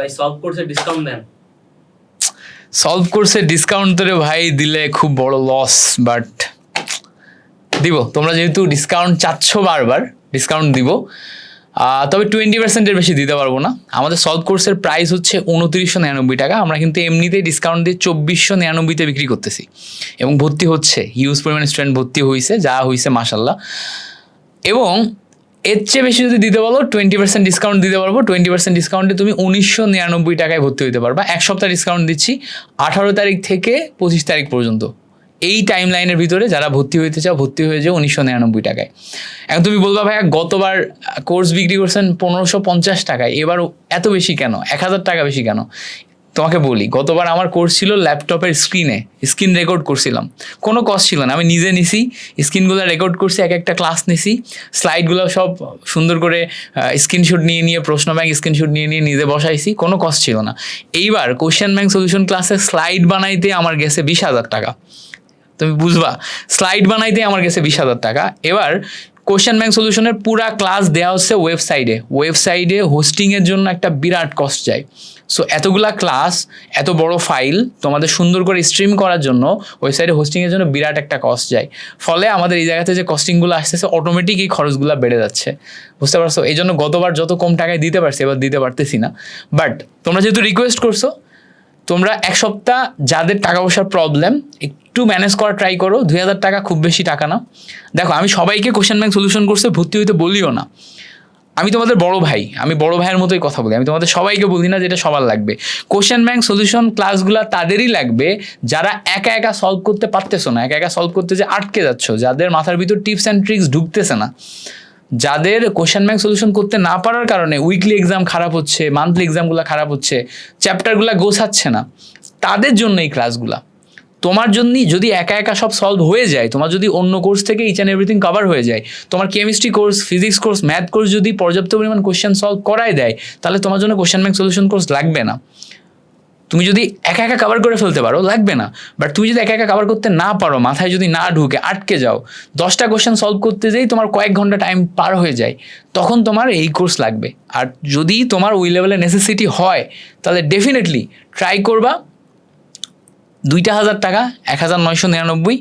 ভাই সলভ কোর্সে ডিসকাউন্ট দেন। সলভ কোর্সে ডিসকাউন্ট তো ভাই, দিলে খুব বড় লস বাট দিব। তোমরা যেহেতু ডিসকাউন্ট চাচ্ছ বারবার ডিসকাউন্ট দিব। তবে টোয়েন্টি পার্সেন্টের বেশি দিতে পারব না। আমাদের সলভ কোর্সের প্রাইস হচ্ছে উনত্রিশশো নিরানব্বই টাকা। আমরা কিন্তু এমনিতেই ডিসকাউন্ট দিয়ে চব্বিশশো নিরানব্বইতে বিক্রি করতেছি। এবং ভর্তি হচ্ছে। হিউজ পরিমাণে স্টুডেন্ট ভর্তি হয়েছে যা হয়েছে মাসাল্লাহ এবং এর চেয়ে বেশি যদি দিতে বলো টোয়েন্টি পার্সেন্ট ডিসকাউন্ট দিতে পারব। টোয়েন্টি পার্সেন্ট ডিসকাউন্টে তুমি উনিশশো নিরানব্বই টাকায় ভর্তি হতে পারবা। এক সপ্তাহ ডিসকাউন্ট দিচ্ছি, আঠারো তারিখ থেকে পঁচিশ তারিখ পর্যন্ত। এই টাইম লাইনের ভিতরে যারা ভর্তি হইতে চাও, ভর্তি হয়ে যাও উনিশশো নিরানব্বই টাকায়। এখন তুমি বলবা, ভাইয়া, গতবার কোর্স বিক্রি করছেন পনেরোশো পঞ্চাশ টাকায়, এবার এত বেশি কেন? এক হাজার টাকা বেশি কেন? তোমাকে বলি, গতবার আমার কোর্স ছিল ল্যাপটপের স্ক্রিনে স্ক্রিন রেকর্ড করছিলাম কোনো কষ্ট ছিল না, আমি নিজে নিছি স্ক্রিনগুলো রেকর্ড করছি, এক একটা ক্লাস নিছি স্লাইডগুলো সব সুন্দর করে স্ক্রিনশট নিয়ে নিয়ে, প্রশ্ন ব্যাংক স্ক্রিনশট নিয়ে নিয়ে নিজে বসাইছি, কোনো কষ্ট ছিল না। এইবার কোশ্চেন ব্যাংক সলিউশন ক্লাসে স্লাইড বানাইতে আমার গেছে বিশ হাজার টাকা। তুমি বুঝবা স্লাইড বানাইতে আমার গেছে বিশ হাজার টাকা। এবার কোশ্চেন ব্যাংক সলিউশনের পুরা ক্লাস দেওয়া হচ্ছে ওয়েবসাইটে ওয়েবসাইটে হোস্টিংয়ের জন্য একটা বিরাট কস্ট যায় সো এতগুলা ক্লাস এত বড় ফাইল তোমাদের সুন্দর করে স্ট্রিম করার জন্য ওয়েবসাইটে হোস্টিংয়ের জন্য বিরাট একটা কস্ট যায় ফলে আমাদের এই জায়গাতে যে কস্টিংগুলো আসতেছে অটোমেটিক এই খরচগুলো বেড়ে যাচ্ছে। বুঝতে পারছ? এই জন্য গতবার যত কম টাকায় দিতে পারছি, এবার দিতে পারতেছি না। বাট তোমরা যেহেতু রিকোয়েস্ট করছ তোমরা এক সপ্তাহ যাদের টাকা পয়সার প্রবলেম একটু ম্যানেজ করা ট্রাই করো। দুই হাজার টাকা খুব বেশি টাকা না। দেখো, আমি সবাইকে কোশ্চেন ব্যাংক সলিউশন করছে, ভর্তি হইতে বলিও না। আমি তোমাদের বড় ভাই, আমি বড় ভাইয়ের মতোই কথা বলি। আমি তোমাদের সবাইকে বলি না যেটা সবার লাগবে। কোশ্চেন ব্যাংক সলিউশন ক্লাসগুলো তাদেরই লাগবে, যারা একা একা সলভ করতে পারতেছো না, একা একা সলভ করতে যে আটকে যাচ্ছ, যাদের মাথার ভিতর টিপস অ্যান্ড ট্রিক্স ঢুকতেছে না। যাদের কোশ্চেন ব্যাংক সলিউশন করতে না পারার কারণে উইকলি এক্সাম খারাপ হচ্ছে মান্থলি এক্সামগুলো খারাপ হচ্ছে চ্যাপ্টারগুলো গোছাচ্ছে না, তাদের জন্য এই ক্লাসগুলা তোমার জন্যই যদি একা একা সব সলভ হয়ে যায়, তোমার যদি অন্য কোর্স থেকে ইচ অ্যান্ড এভরিথিং কভার হয়ে যায়, তোমার chemistry course physics course math course যদি পর্যাপ্ত পরিমাণ কোশ্চেন সলভ করাই দেয়, তাহলে তোমার জন্য কোশ্চেন ব্যাংক সলিউশন কোর্স লাগবে না। তুমি যদি একা একা কাভার করে ফেলতে পারো, লাগবে না। বাট তুমি যদি একা একা কাভার করতে না পারো, মাথায় যদি না ঢুকে, আটকে যাও, দশটা কোশ্চেন সলভ করতে যেই তোমার কয়েক ঘণ্টা টাইম পার হয়ে যায়, তখন তোমার এই কোর্স লাগবে। আর যদি তোমার ওই লেভেলে নেসেসিটি হয়, তাহলে ডেফিনেটলি ট্রাই করবা দুইটা হাজার টাকা, এক হাজার নয়শো নিরানব্বই,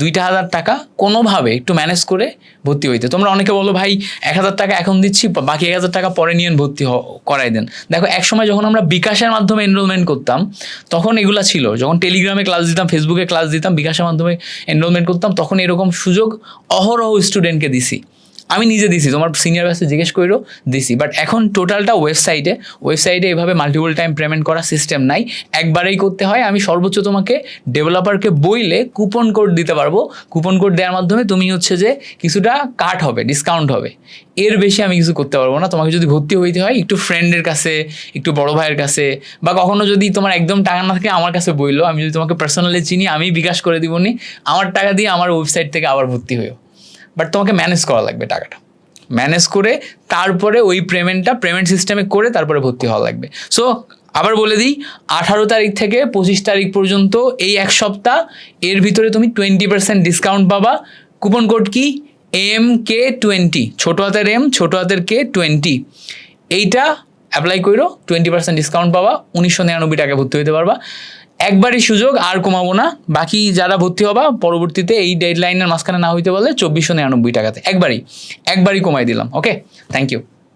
দুইটা হাজার টাকা কোনোভাবে একটু ম্যানেজ করে ভর্তি হইতে। তোমরা অনেকে বলো, ভাই, এক হাজার টাকা এখন দিচ্ছি, বাকি এক হাজার টাকা পরে নিয়ে ভর্তি করাই দেন। দেখো এক সময় যখন আমরা বিকাশের মাধ্যমে এনরোলমেন্ট করতাম, তখন এগুলা ছিল। যখন টেলিগ্রামে ক্লাস দিতাম ফেসবুকে ক্লাস দিতাম, বিকাশের মাধ্যমে এনরোলমেন্ট করতাম, তখন এরকম সুযোগ অহরহ স্টুডেন্টকে দিছি। আমি নিজে দিছি, তোমার সিনিয়র ব্যাসে জিজ্ঞেস করো দিছি। বাট এখন টোটালটা ওয়েবসাইটে ওয়েবসাইটে এভাবে মাল্টিপল টাইম পেমেন্ট করার সিস্টেম নাই। একবারেই করতে হয়, আমি সর্বোচ্চ তোমাকে ডেভেলপারকে বইলে কুপন কোড দিতে পারব। কুপন কোড দেওয়ার মাধ্যমে তুমি হচ্ছে যে কিছুটা কাট হবে ডিসকাউন্ট হবে। এর বেশি আমি কিছু করতে পারব না। তোমাকে যদি ভর্তি হইতে হয়, একটু ফ্রেন্ডের কাছে, একটু বড় ভাইয়ের কাছে, বা কখনো যদি তোমার একদম টাকা না থাকে, আমার কাছে বইলো, আমি যদি তোমাকে পার্সোনালি চিনি, আমি বিকাশ করে দিব নি আমার টাকা দিয়ে আমার ওয়েবসাইট থেকে আবার ভর্তি হইও। বাট তোমাকে ম্যানেজ করা লাগবে টাকাটা। ম্যানেজ করে তারপরে ওই পেমেন্টটা পেমেন্ট সিস্টেমে করে তারপরে ভর্তি হওয়া লাগবে। সো আবার বলে দিই, আঠারো তারিখ থেকে পঁচিশ তারিখ পর্যন্ত এই এক সপ্তাহ, এর ভিতরে তুমি টোয়েন্টি পার্সেন্ট ডিসকাউন্ট পাবা। কুপন কোড কি? এম কে টোয়েন্টি ছোটো হাতের এম ছোটো হাতের কে টোয়েন্টি এইটা অ্যাপ্লাই করো টোয়েন্টি পার্সেন্ট ডিসকাউন্ট পাবা, উনিশশো নিরানব্বই টাকা ভর্তি হতে পারবা। একবারই সুযোগ, আর কমাবো না। বাকি যারা ভর্তি হবা, পরবর্তীতে এই ডেডলাইনের মাঝখানে না হইতে বলে চব্বিশশো নিরানব্বই টাকাতে। একবারই একবারই কমাই দিলাম ওকে থ্যাংক ইউ